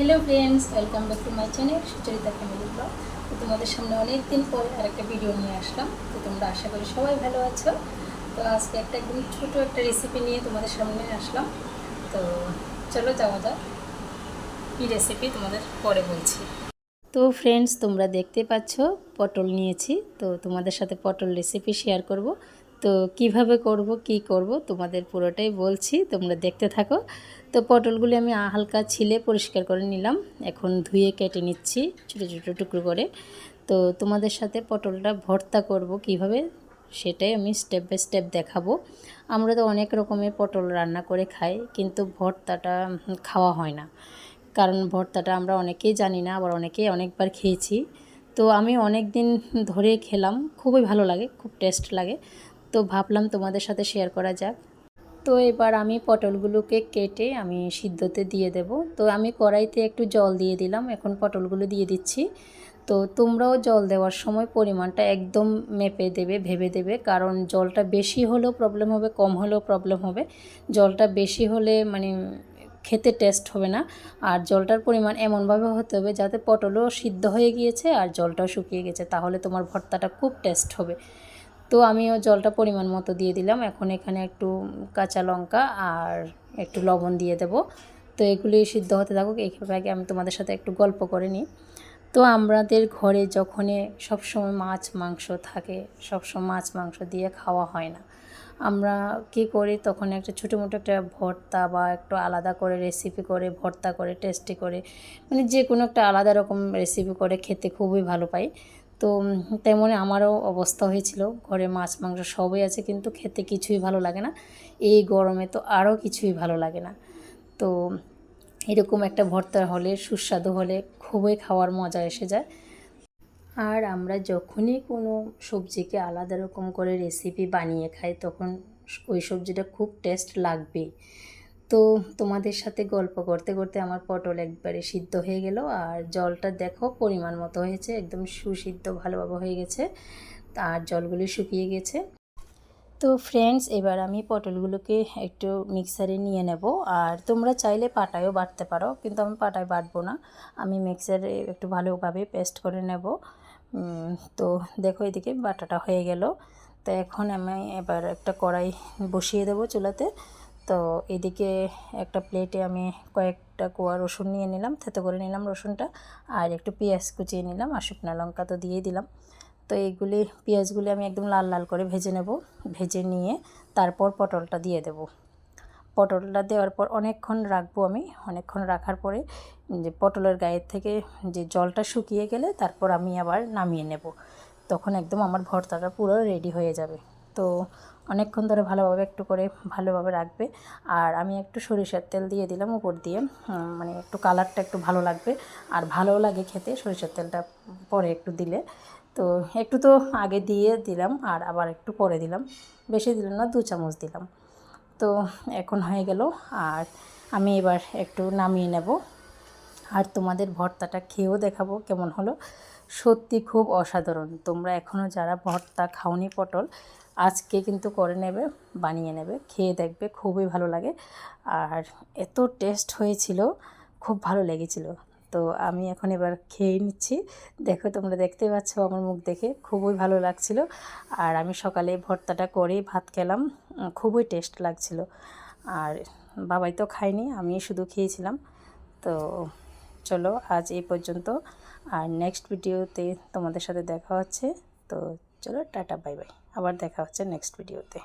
Hello friends welcome back to my channel Sucharita family vlog তো তোমাদের সামনে অনেক দিন পর আরেকটা ভিডিও নিয়ে আসলাম। তো তোমরা আশা করি সবাই ভালো আছো। তো আজকে একটা একদম ছোটো একটা রেসিপি নিয়ে তোমাদের সামনে আসলাম। তো চলো যাওয়া যাক। কী রেসিপি তোমাদের পরে বলছি। তো ফ্রেন্ডস তোমরা দেখতে পাচ্ছ, পটল নিয়েছি। তো তোমাদের সাথে পটল রেসিপি শেয়ার করব। তো কীভাবে করব, কি করব, তোমাদের পুরোটাই বলছি, তোমরা দেখতে থাকো। তো পটলগুলি আমি হালকা ছিলে পরিষ্কার করে নিলাম, এখন ধুয়ে কেটে নিচ্ছি ছোটো ছোটো টুকরো করে। তো তোমাদের সাথে পটলটা ভর্তা করব কীভাবে, সেটাই আমি স্টেপ বাই স্টেপ দেখাবো। আমরা তো অনেক রকমের পটল রান্না করে খাই, কিন্তু ভর্তাটা খাওয়া হয় না। কারণ ভর্তাটা আমরা অনেকেই জানি না, আবার অনেকেই অনেকবার খেয়েছি। তো আমি অনেক দিন ধরে খেলাম, খুবই ভালো লাগে, খুব টেস্ট লাগে। তো ভাবলাম তোমাদের সাথে শেয়ার করা যাক। তো এবার আমি পটলগুলোকে কেটে আমি সিদ্ধতে দিয়ে দেব। তো আমি কড়াইতে একটু জল দিয়ে দিলাম, এখন পটলগুলো দিয়ে দিচ্ছি। তো তোমরাও জল দেওয়ার সময় পরিমাণটা একদম মেপে দেবে, ভেবে দেবে, কারণ জলটা বেশি হলেও প্রবলেম হবে, কম হলেও প্রবলেম হবে। জলটা বেশি হলে মানে খেতে টেস্ট হবে না। আর জলটার পরিমাণ এমনভাবে হতে হবে যাতে পটলও সিদ্ধ হয়ে গিয়েছে আর জলটাও শুকিয়ে গেছে, তাহলে তোমার ভর্তাটা খুব টেস্ট হবে। তো আমিও জলটা পরিমাণ মতো দিয়ে দিলাম। এখন এখানে একটু কাঁচা লঙ্কা আর একটু লবণ দিয়ে দেব। তো এগুলি সিদ্ধ হতে থাকুক এইভাবে আগে আমি তোমাদের সাথে একটু গল্প করে নিই। তো আমাদের ঘরে যখনই সবসময় মাছ, মাংস থাকে, সবসময় মাছ, মাংস দিয়ে খাওয়া হয় না। আমরা কি করি, তখন একটা ছোটো মোটো একটা ভর্তা বা একটু আলাদা করে রেসিপি করে, ভর্তা করে টেস্টি করে মানে যে কোনো একটা আলাদা রকম রেসিপি করে খেতে খুবই ভালো পাই। তো তেমনই আমারও অবস্থা হয়েছিল। ঘরে মাছ, মাংস সবই আছে কিন্তু খেতে কিছুই ভালো লাগে না। এই গরমে তো আরও কিছুই ভালো লাগে না। তো এরকম একটা ভর্তা হলে, সুস্বাদু হলে খুবই খাওয়ার মজা এসে যায়। আর আমরা যখনই কোনো সবজিকে আলাদা রকম করে রেসিপি বানিয়ে খাই, তখন ওই সবজিটা খুব টেস্ট লাগবেই। তো তোমাদের সাথে গল্প করতে করতে আমার পটল একবারে সিদ্ধ হয়ে গেল আর জলটা দেখো পরিমাণ মতো হয়েছে, একদম সুসিদ্ধ ভালোভাবে হয়ে গেছে, আর জলগুলি শুকিয়ে গেছে। তো ফ্রেন্ডস এবার আমি পটলগুলোকে একটু মিক্সারে নিয়ে নেব, আর তোমরা চাইলে পাটায়ও বাটতে পারো, কিন্তু আমি পাটায় বাটবো না, আমি মিক্সারে একটু ভালোভাবে পেস্ট করে নেব। তো দেখো এদিকে বাটাটা হয়ে গেল, তো এখন আমি এবার একটা কড়াই বসিয়ে দেবো চুলাতে। তো এদিকে একটা প্লেটে আমি কয়েকটা কোয়া রসুন নিয়ে নিলাম, থেতো করে নিলাম রসুনটা, আর একটু পেঁয়াজ কুচিয়ে নিলাম, আর শুকনো লঙ্কা তো দিয়ে দিলাম। তো এইগুলি, পেঁয়াজগুলি আমি একদম লাল লাল করে ভেজে নেব, ভেজে নিয়ে তারপর পটলটা দিয়ে দেব। পটলটা দেওয়ার পর অনেকক্ষণ রাখব আমি, অনেকক্ষণ রাখার পরে যে পটলের গায়ের থেকে যে জলটা শুকিয়ে গেলে তারপর আমি আবার নামিয়ে নেব। তখন একদম আমার ভর্তাটা পুরো রেডি হয়ে যাবে। তো অনেকক্ষণ ধরে ভালোভাবে একটু করে ভালোভাবে রাখবে। আর আমি একটু সরিষার তেল দিয়ে দিলাম উপর দিয়ে। মানে একটু কালারটা একটু ভালো লাগবে। আর ভালোও লাগে খেতে সরিষার তেলটা পরে একটু দিলে। তো একটু তো আগে দিয়ে দিলাম আর আবার একটু পরে দিলাম। বেশি দিলাম না, দু চামচ দিলাম। তো এখন হয়ে গেল। আর আমি এবার একটু নামিয়ে নেব। আর তোমাদের ভর্তাটা খেয়েও দেখাবো কেমন হলো। সত্যি খুব অসাধারণ। তোমরা এখনও যারা ভর্তা খাওনি পটল আজকে কিন্তু করে নেবে, বানিয়ে নেবে, খেয়ে দেখবে, খুবই ভালো লাগে। আর এত টেস্ট হয়েছিল, খুব ভালো লেগেছিল। তো আমি এখন এবার খেয়ে নিচ্ছি। দেখো তোমরা দেখতে পাচ্ছ আমার মুখ দেখে, খুবই ভালো লাগছিল। আর আমি সকালে ভর্তাটা করেই ভাত খেলাম, খুবই টেস্ট লাগছিল। আর বাবাই তো খায়নি, আমি শুধু খেয়েছিলাম। তো চলো আজ এই পর্যন্ত। আর নেক্সট ভিডিওতে তোমাদের সাথে দেখা হচ্ছে। তো চলো টাটা বাই বাই। আবার দেখা হচ্ছে নেক্সট ভিডিওতে